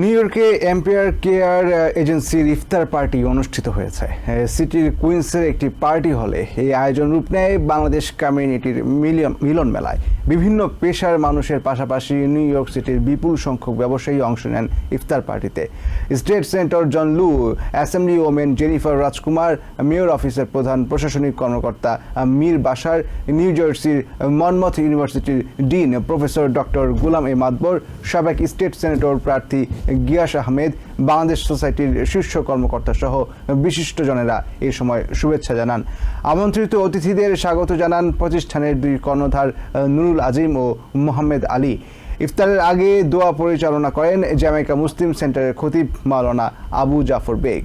New ইয়র্কে empire care এজেন্সির ইফতার party অনুষ্ঠিত হয়েছে। সিটির কুইন্সের একটি পার্টি হলে এই আয়োজন রূপ নেয় বাংলাদেশ কমিউনিটির মিলন মেলায়। বিভিন্ন পেশার মানুষের পাশাপাশি নিউ ইয়র্ক সিটির বিপুল সংখ্যক ব্যবসায়ী অংশ নেন ইফতার পার্টিতে। State centre John Liu, assembly women Jennifer Rajkumar, mayor অফিসের প্রধান প্রশাসনিক কর্মকর্তা মীর বাসার নিউ জার্সির Monmouth university dean professor doctor Gulam A Madbor সাবেক স্টেট সেনেটর প্রার্থী গিয়াস আহমেদ, বাংলাদেশ সোসাইটির শীর্ষ কর্মকর্তা সহ বিশিষ্টজনেরা এ সময় শুভেচ্ছা জানান। আমন্ত্রিত অতিথিদের স্বাগত জানান প্রতিষ্ঠানের দুই কর্ণধার নুরুল আজিম ও মোহাম্মেদ আলী। ইফতারের আগে দোয়া পরিচালনা করেন জ্যামাইকা মুসলিম সেন্টারের খতিব মাওলানা আবু জাফর বেগ।